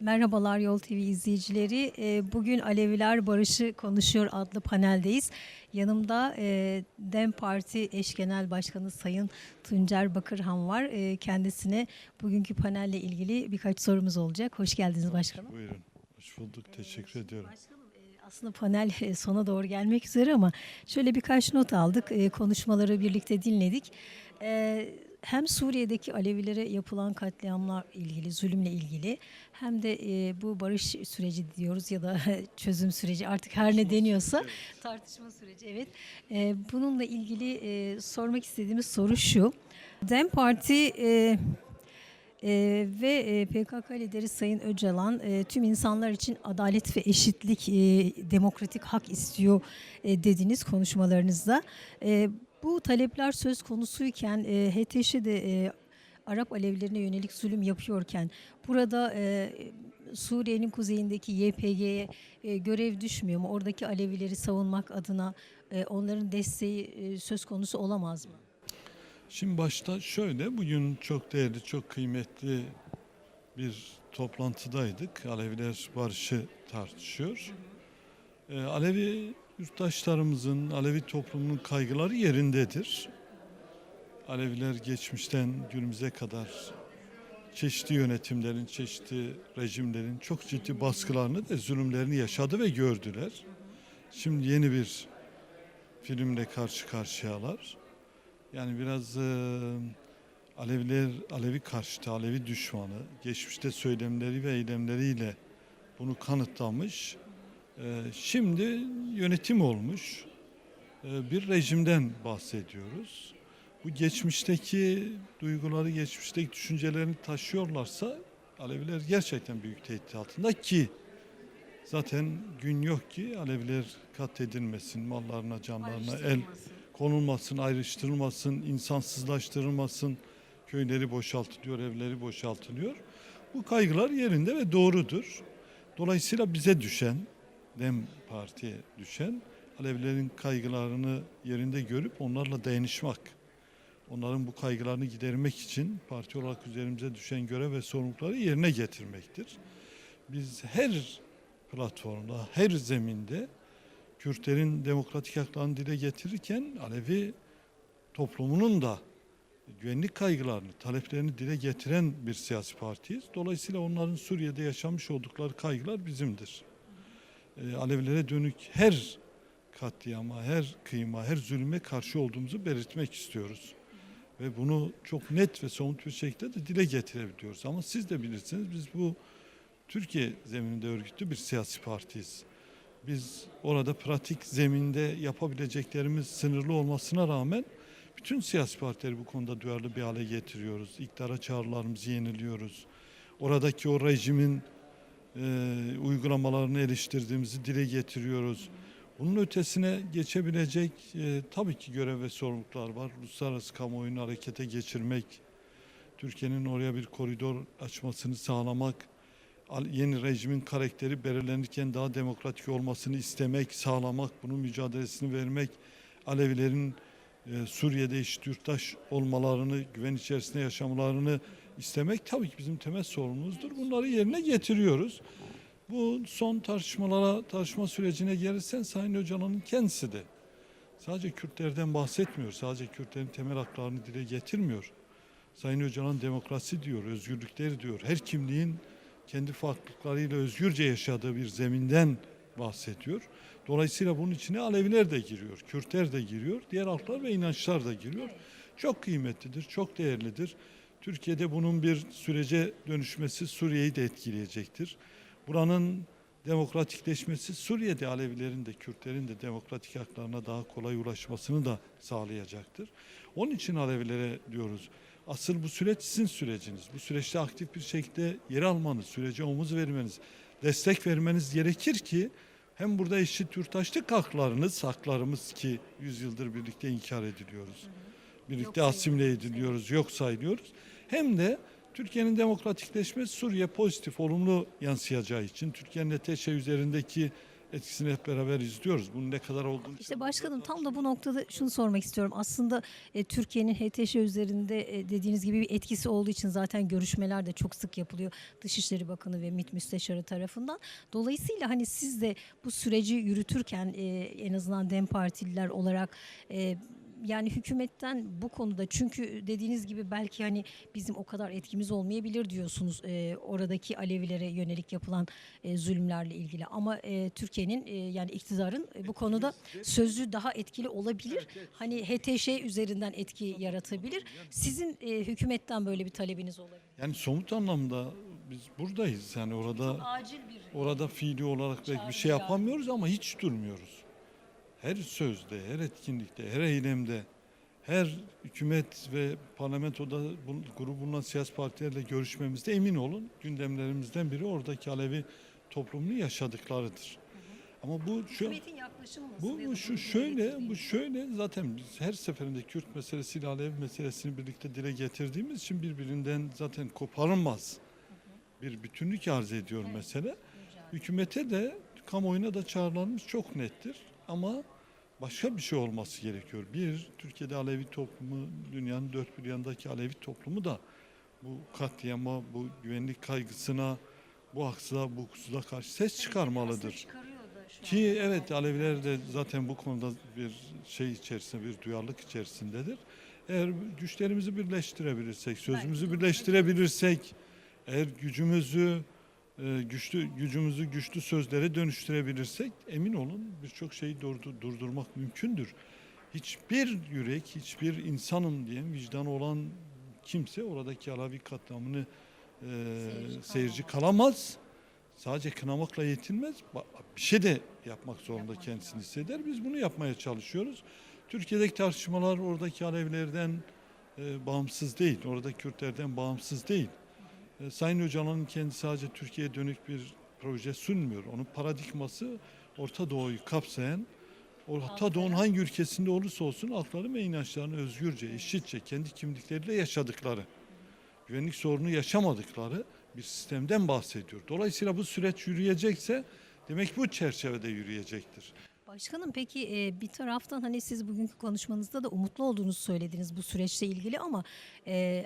Merhabalar Yol TV izleyicileri. Ee, Bugün Aleviler Barışı Konuşuyor adlı paneldeyiz. Yanımda e, DEM Parti Eş Genel Başkanı Sayın Tuncer Bakırhan var. E, Kendisine bugünkü panelle ilgili birkaç sorumuz olacak. Hoş geldiniz başkanım. Buyurun. Hoş bulduk. Teşekkür ediyorum. Başkanım e, aslında panel e, sona doğru gelmek üzere ama şöyle birkaç not aldık. Konuşmaları birlikte dinledik. Hem Suriye'deki Alevilere yapılan katliamla ilgili, zulümle ilgili hem de e, bu barış süreci diyoruz ya da çözüm süreci artık her ne deniyorsa tartışma süreci evet. E, Bununla ilgili e, sormak istediğimiz soru şu. DEM Parti e, ee, ve e, PKK lideri Sayın Öcalan e, tüm insanlar için adalet ve eşitlik, e, demokratik hak istiyor e, dediniz konuşmalarınızda. E, bu talepler söz konusuyken e, HTŞ de e, Arap Alevilerine yönelik zulüm yapıyorken burada e, Suriye'nin kuzeyindeki YPG'ye e, görev düşmüyor mu? Oradaki Alevileri savunmak adına e, onların desteği e, söz konusu olamaz mı? Şimdi başta şöyle, bugün çok değerli, çok kıymetli bir toplantıdaydık. Aleviler barışı tartışıyor. Ee, Alevi yurttaşlarımızın, Alevi toplumunun kaygıları yerindedir. Aleviler geçmişten günümüze kadar çeşitli yönetimlerin, çeşitli rejimlerin çok ciddi baskılarını ve zulümlerini yaşadı ve gördüler. Şimdi yeni bir filmle karşı karşıyalar. Yani biraz e, Aleviler, Alevi karşıtı, Alevi düşmanı, geçmişte söylemleri ve eylemleriyle bunu kanıtlamış. E, şimdi yönetim olmuş e, bir rejimden bahsediyoruz. Bu geçmişteki duyguları, geçmişteki düşüncelerini taşıyorlarsa Aleviler gerçekten büyük tehdit altında ki zaten gün yok ki Aleviler katledilmesin, mallarına, canlarına el konulmasın, ayrıştırılmasın, insansızlaştırılmasın, köyleri boşaltılıyor, evleri boşaltılıyor. Bu kaygılar yerinde ve doğrudur. Dolayısıyla bize düşen, DEM Parti'ye düşen Alevilerin kaygılarını yerinde görüp onlarla dayanışmak. Onların bu kaygılarını gidermek için parti olarak üzerimize düşen görev ve sorumlulukları yerine getirmektir. Biz her platformda, her zeminde Kürtlerin demokratik haklarını dile getirirken Alevi toplumunun da güvenlik kaygılarını, taleplerini dile getiren bir siyasi partiyiz. Dolayısıyla onların Suriye'de yaşamış oldukları kaygılar bizimdir. Ee, Alevilere dönük her katliama, her kıyma, her zulüme karşı olduğumuzu belirtmek istiyoruz. Ve bunu çok net ve somut bir şekilde de dile getirebiliyoruz. Ama siz de bilirsiniz biz bu Türkiye zemininde örgütlü bir siyasi partiyiz biz orada pratik zeminde yapabileceklerimiz sınırlı olmasına rağmen bütün siyasi partileri bu konuda duyarlı bir hale getiriyoruz. İktidara çağrılarımızı yeniliyoruz. Oradaki o rejimin e, uygulamalarını eleştirdiğimizi dile getiriyoruz. Bunun ötesine geçebilecek e, tabii ki görev ve sorumluluklar var. Uluslararası kamuoyunu harekete geçirmek, Türkiye'nin oraya bir koridor açmasını sağlamak, yeni rejimin karakteri belirlenirken daha demokratik olmasını istemek, sağlamak, bunun mücadelesini vermek, Alevilerin e, Suriye'de eşit yurttaş olmalarını, güven içerisinde yaşamalarını istemek tabii ki bizim temel sorumluluğumuzdur. Bunları yerine getiriyoruz. Bu son tartışmalara, tartışma sürecine gelirsen Sayın Öcalan'ın kendisi de sadece Kürtlerden bahsetmiyor, sadece Kürtlerin temel haklarını dile getirmiyor. Sayın Öcalan demokrasi diyor, özgürlükleri diyor, her kimliğin kendi farklılıklarıyla özgürce yaşadığı bir zeminden bahsediyor. Dolayısıyla bunun içine Aleviler de giriyor, Kürtler de giriyor, diğer halklar ve inançlar da giriyor. Çok kıymetlidir, çok değerlidir. Türkiye'de bunun bir sürece dönüşmesi Suriye'yi de etkileyecektir. Buranın demokratikleşmesi Suriye'de Alevilerin de Kürtlerin de demokratik haklarına daha kolay ulaşmasını da sağlayacaktır. Onun için Alevilere diyoruz Asıl bu süreç sizin süreciniz. Bu süreçte aktif bir şekilde yer almanız, sürece omuz vermeniz, destek vermeniz gerekir ki hem burada eşit yurttaşlık haklarınız, haklarımız ki yüzyıldır birlikte inkar ediliyoruz. Birlikte asimile ediliyoruz, yok sayılıyoruz. Hem de Türkiye'nin demokratikleşmesi Suriye pozitif, olumlu yansıyacağı için Türkiye'nin ETŞ üzerindeki etkisini hep beraber izliyoruz. Bunun ne kadar olduğunu İşte başkanım tam da bu noktada şunu sormak istiyorum. Aslında e, Türkiye'nin HTŞ üzerinde e, dediğiniz gibi bir etkisi olduğu için zaten görüşmeler de çok sık yapılıyor Dışişleri Bakanı ve MİT Müsteşarı tarafından. Dolayısıyla hani siz de bu süreci yürütürken e, en azından DEM Partililer olarak e, yani hükümetten bu konuda çünkü dediğiniz gibi belki hani bizim o kadar etkimiz olmayabilir diyorsunuz e, oradaki Alevilere yönelik yapılan e, zulümlerle ilgili ama e, Türkiye'nin e, yani iktidarın e, bu konuda sözü daha etkili olabilir. Hani HTŞ üzerinden etki yaratabilir. Sizin e, hükümetten böyle bir talebiniz olabilir. Yani somut anlamda biz buradayız. Yani orada Acil bir orada fiili olarak belki bir şey yapamıyoruz ama hiç durmuyoruz. Her sözde, her etkinlikte, her eylemde, her hükümet ve parlamentoda bu, grubu bulunan siyasi partilerle görüşmemizde emin olun gündemlerimizden biri oradaki Alevi toplumunu yaşadıklarıdır. Ama bu şu bu, bu şu şöyle, bu şöyle zaten biz her seferinde Kürt meselesiyle Alevi meselesini birlikte dile getirdiğimiz için birbirinden zaten koparılmaz. Bir bütünlük arz ediyor mesele. Hükümete de kamuoyuna da çağrılarımız çok nettir ama başka bir şey olması gerekiyor. Bir, Türkiye'de Alevi toplumu, dünyanın dört bir yanındaki Alevi toplumu da bu katliama, bu güvenlik kaygısına, bu haksızlığa, bu hukuksuzluğa karşı ses çıkarmalıdır. Ki evet Aleviler de zaten bu konuda bir şey içerisinde, bir duyarlılık içerisindedir. Eğer güçlerimizi birleştirebilirsek, sözümüzü birleştirebilirsek, eğer gücümüzü güçlü gücümüzü güçlü sözlere dönüştürebilirsek emin olun birçok şeyi durdu- durdurmak mümkündür. Hiçbir yürek, hiçbir insanın diyelim vicdanı olan kimse oradaki Alevi katliamını e, Seyirci seyirci kalamaz. Sadece kınamakla yetinmez. Bir şey de yapmak zorunda kendisini hisseder. Biz bunu yapmaya çalışıyoruz. Türkiye'deki tartışmalar oradaki Alevilerden e, bağımsız değil. Oradaki Kürtlerden bağımsız değil. E, Sayın Öcalan'ın kendi sadece Türkiye'ye dönük bir proje sunmuyor. Onun paradigması Orta Doğu'yu kapsayan, Orta Doğu'nun hangi ülkesinde olursa olsun hakları ve inançlarını özgürce, eşitçe, kendi kimlikleriyle yaşadıkları, güvenlik sorunu yaşamadıkları bir sistemden bahsediyor. Dolayısıyla bu süreç yürüyecekse demek bu çerçevede yürüyecektir. Başkanım peki bir taraftan hani siz bugünkü konuşmanızda da umutlu olduğunuzu söylediniz bu süreçle ilgili ama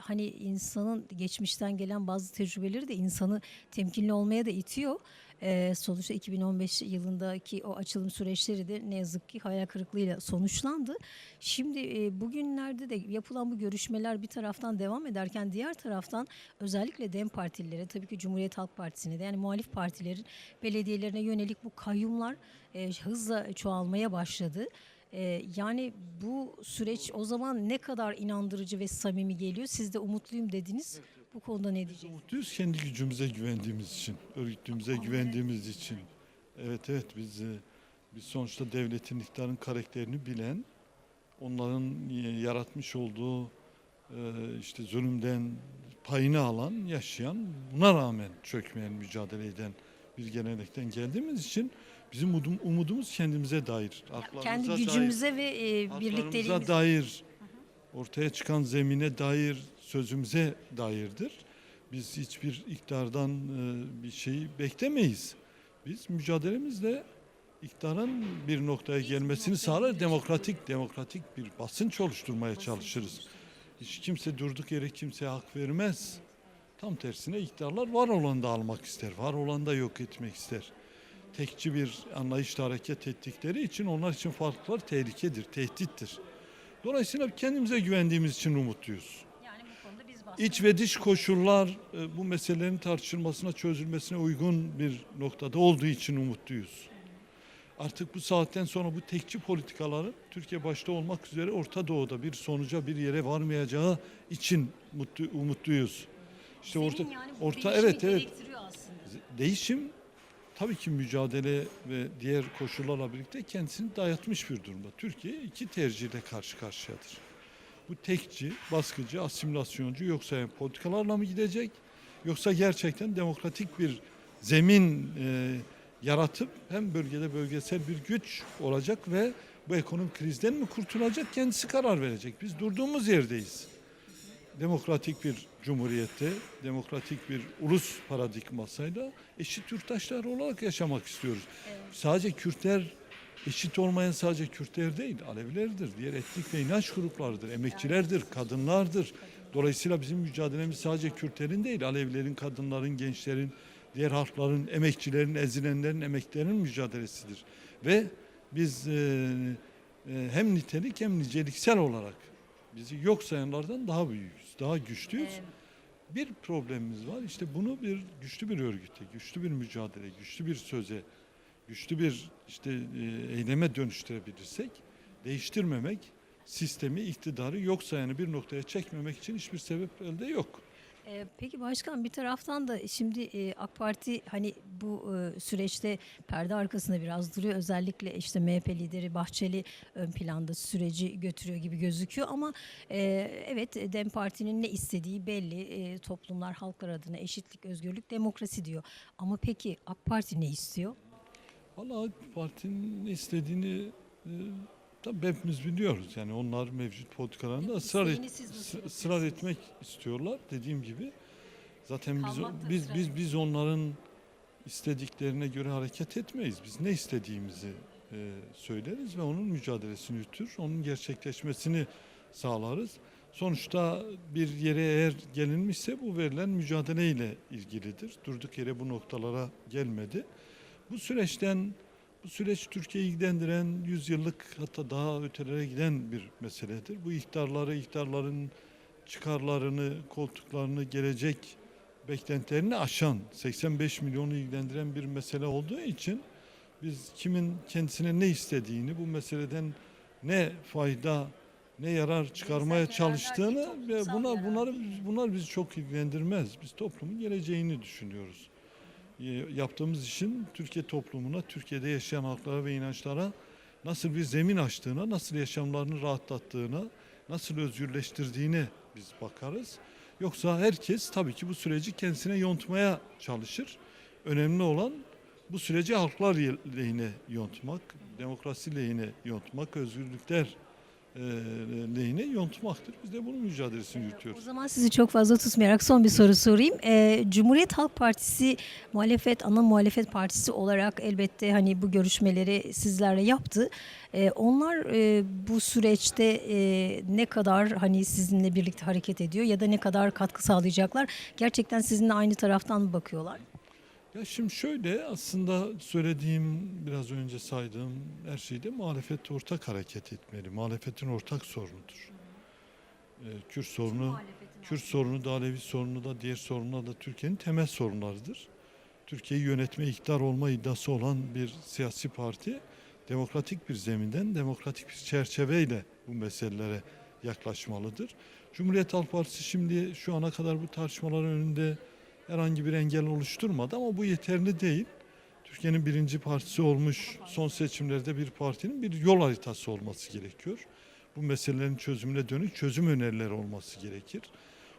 hani insanın geçmişten gelen bazı tecrübeleri de insanı temkinli olmaya da itiyor. E, sonuçta 2015 yılındaki o açılım süreçleri de ne yazık ki hayal kırıklığıyla sonuçlandı. Şimdi e, bugünlerde de yapılan bu görüşmeler bir taraftan devam ederken diğer taraftan özellikle DEM partililere tabii ki Cumhuriyet Halk Partisi'ne de yani muhalif partilerin belediyelerine yönelik bu kayyumlar e, hızla çoğalmaya başladı. E, yani bu süreç o zaman ne kadar inandırıcı ve samimi geliyor? Siz de umutluyum dediniz. Bu konuda ne diyeceksiniz? Mutluyuz kendi gücümüze güvendiğimiz için, örgütümüze güvendiğimiz için. Evet evet biz e, biz sonuçta devletin iktidarın karakterini bilen, onların e, yaratmış olduğu e, işte zulümden payını alan, yaşayan, buna rağmen çökmeyen, mücadele eden bir gelenekten geldiğimiz için bizim umudum- umudumuz kendimize dair. Kendi dair. gücümüze ve e, Haklarımıza birlikteliğimize. dair, ortaya çıkan zemine dair, sözümüze dairdir. Biz hiçbir iktidardan e, bir şeyi beklemeyiz. Biz mücadelemizle iktidarın bir noktaya gelmesini sağlar, demokratik demokratik bir basınç oluşturmaya çalışırız. Hiç kimse durduk yere kimseye hak vermez. Tam tersine iktidarlar var olan da almak ister, var olan da yok etmek ister. Tekçi bir anlayışla hareket ettikleri için onlar için farklılar tehlikedir, tehdittir. Dolayısıyla kendimize güvendiğimiz için umutluyuz. Yani bu konuda biz İç ve dış koşullar e, bu meselelerin tartışılmasına, çözülmesine uygun bir noktada olduğu için umutluyuz. Artık bu saatten sonra bu tekçi politikaların Türkiye başta olmak üzere Orta Doğu'da bir sonuca, bir yere varmayacağı için mutlu, umutluyuz. İşte orta, orta evet evet değişim tabii ki mücadele ve diğer koşullarla birlikte kendisini dayatmış bir durumda. Türkiye iki tercihle karşı karşıyadır. Bu tekçi, baskıcı, asimilasyoncu yoksa yani politikalarla mı gidecek yoksa gerçekten demokratik bir zemin e, yaratıp hem bölgede bölgesel bir güç olacak ve bu ekonomik krizden mi kurtulacak kendisi karar verecek. Biz durduğumuz yerdeyiz. demokratik bir cumhuriyette, demokratik bir ulus paradigmasıyla eşit yurttaşlar olarak yaşamak istiyoruz. Sadece Kürtler eşit olmayan sadece Kürtler değil, Alevilerdir, diğer etnik ve inanç gruplarıdır, emekçilerdir, kadınlardır. Dolayısıyla bizim mücadelemiz sadece Kürtlerin değil, Alevilerin, kadınların, gençlerin, diğer halkların, emekçilerin, ezilenlerin, emeklerinin mücadelesidir. Ve biz e, e, hem nitelik hem niceliksel olarak bizi yok sayanlardan daha büyüğüz, daha güçlüyüz. Bir problemimiz var. İşte bunu bir güçlü bir örgüte, güçlü bir mücadele, güçlü bir söze, güçlü bir işte e, eyleme dönüştürebilirsek, değiştirmemek, sistemi, iktidarı yok sayanı bir noktaya çekmemek için hiçbir sebep elde yok. Ee, Peki başkan bir taraftan da şimdi e, AK Parti hani bu e, süreçte perde arkasında biraz duruyor. Özellikle işte MHP lideri Bahçeli ön planda süreci götürüyor gibi gözüküyor ama e, evet Dem Parti'nin ne istediği belli. E, Toplumlar halklar adına eşitlik, özgürlük, demokrasi diyor. Ama peki AK Parti ne istiyor? Valla Parti'nin istediğini e, tabii hepimiz biliyoruz. Yani onlar mevcut politikalarında ısrar, et, ısrar etmek istiyorlar. Dediğim gibi zaten biz Kalmakta biz biz biz onların istediklerine göre hareket etmeyiz. Biz ne istediğimizi e, söyleriz ve onun mücadelesini yürütür, onun gerçekleşmesini sağlarız. Sonuçta bir yere eğer gelinmişse bu verilen mücadeleyle ilgilidir. Durduk yere bu noktalara gelmedi. Bu süreçten bu süreç Türkiye'yi ilgilendiren yüzyıllık hatta daha ötelere giden bir meseledir. Bu ihtarları, ihtarların çıkarlarını, koltuklarını, gelecek beklentilerini aşan 85 milyonu ilgilendiren bir mesele olduğu için biz kimin kendisine ne istediğini, bu meseleden ne fayda, ne yarar çıkarmaya çalıştığını ve toplumsal bunlar yarar bunlar değil mi? bunlar bizi çok ilgilendirmez. Biz toplumun geleceğini düşünüyoruz. E, Yaptığımız işin Türkiye toplumuna, Türkiye'de yaşayan halklara ve inançlara nasıl bir zemin açtığına, nasıl yaşamlarını rahatlattığına, nasıl özgürleştirdiğine biz bakarız. Yoksa herkes tabii ki bu süreci kendisine yontmaya çalışır. Önemli olan bu süreci halklar lehine yontmak, demokrasi lehine yontmak, özgürlükler lehine yontmaktır. Biz de bunun mücadelesini O yürütüyoruz. zaman sizi çok fazla tutmayarak son bir soru sorayım. Ee, Cumhuriyet Halk Partisi muhalefet, ana muhalefet partisi olarak elbette hani bu görüşmeleri sizlerle yaptı. Ee, onlar e, bu süreçte e, ne kadar hani sizinle birlikte hareket ediyor ya da ne kadar katkı sağlayacaklar? Gerçekten sizinle aynı taraftan mı bakıyorlar? Ya şimdi şöyle aslında söylediğim biraz önce saydığım her şeyde muhalefet ortak hareket etmeli. Muhalefetin ortak sorunudur. Ee, Kürt sorunu, Kürt sorunu da Alevi sorunu da diğer sorunlar da Türkiye'nin temel sorunlarıdır. Türkiye'yi yönetme, iktidar olma iddiası olan bir siyasi parti demokratik bir zeminden, demokratik bir çerçeveyle bu meselelere yaklaşmalıdır. Cumhuriyet Halk Partisi şimdi şu ana kadar bu tartışmaların önünde herhangi bir engel oluşturmadı ama bu yeterli değil. Türkiye'nin birinci partisi olmuş son seçimlerde bir partinin bir yol haritası olması gerekiyor. Bu meselelerin çözümüne dönük çözüm önerileri olması gerekir.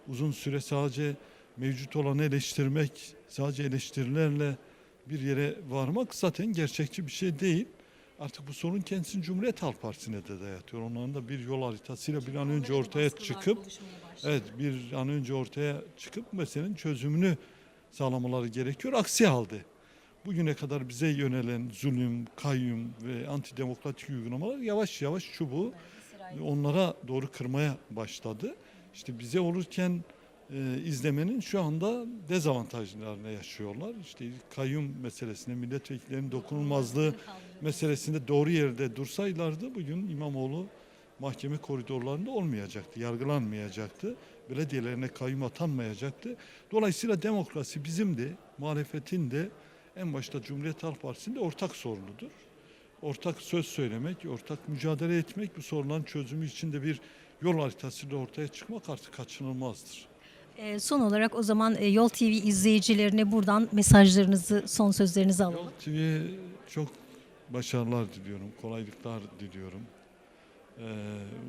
Uzun süre sadece mevcut olanı eleştirmek, sadece eleştirilerle bir yere varmak zaten gerçekçi bir şey değil. Artık bu sorun kendisini Cumhuriyet Halk Partisi'ne de dayatıyor. Onların da bir yol haritasıyla bir an önce ortaya çıkıp Evet bir an önce ortaya çıkıp meselenin çözümünü sağlamaları gerekiyor. Aksi halde bugüne kadar bize yönelen zulüm, kayyum ve antidemokratik uygulamalar yavaş yavaş çubuğu onlara doğru kırmaya başladı. İşte bize olurken e, izlemenin şu anda dezavantajlarını yaşıyorlar. İşte kayyum meselesinde milletvekillerinin dokunulmazlığı meselesinde doğru yerde dursaylardı bugün İmamoğlu mahkeme koridorlarında olmayacaktı, yargılanmayacaktı. Belediyelerine kayyum atanmayacaktı. Dolayısıyla demokrasi bizim de, muhalefetin de en başta Cumhuriyet Halk Partisi'nin de ortak sorunudur. Ortak söz söylemek, ortak mücadele etmek, bu sorunların çözümü için de bir yol haritasıyla ortaya çıkmak artık kaçınılmazdır. Ee, son olarak o zaman e, Yol TV izleyicilerine buradan mesajlarınızı, son sözlerinizi alalım. Yol TV'ye çok başarılar diliyorum, kolaylıklar diliyorum. Ee,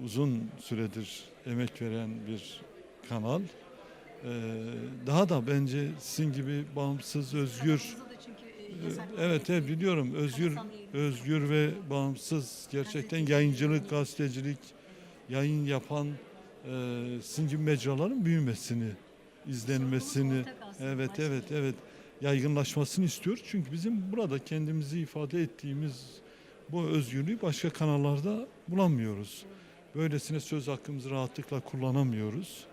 uzun süredir emek veren bir kanal. Ee, daha da bence sizin gibi bağımsız, özgür, evet, evet biliyorum özgür, özgür ve bağımsız gerçekten yayıncılık, gazetecilik, yayın yapan e, sizin gibi mecraların büyümesini, izlenmesini, evet evet evet yaygınlaşmasını istiyoruz. Çünkü bizim burada kendimizi ifade ettiğimiz bu özgürlüğü başka kanallarda bulamıyoruz. Böylesine söz hakkımızı rahatlıkla kullanamıyoruz.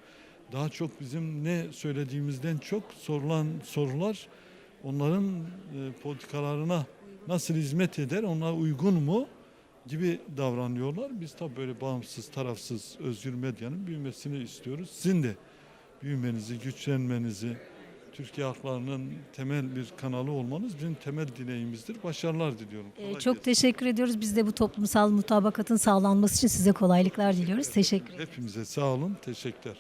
Daha çok bizim ne söylediğimizden çok sorulan sorular onların e, politikalarına nasıl hizmet eder, ona uygun mu gibi davranıyorlar. Biz tabii böyle bağımsız, tarafsız, özgür medyanın büyümesini istiyoruz. Sizin de büyümenizi, güçlenmenizi, Türkiye halklarının temel bir kanalı olmanız bizim temel dileğimizdir. Başarılar diliyorum. Ee, Kolay çok gelsin. teşekkür ediyoruz. Biz de bu toplumsal mutabakatın sağlanması için size kolaylıklar diliyoruz. Teşekkür ederim. Hepimize sağ olun, teşekkürler.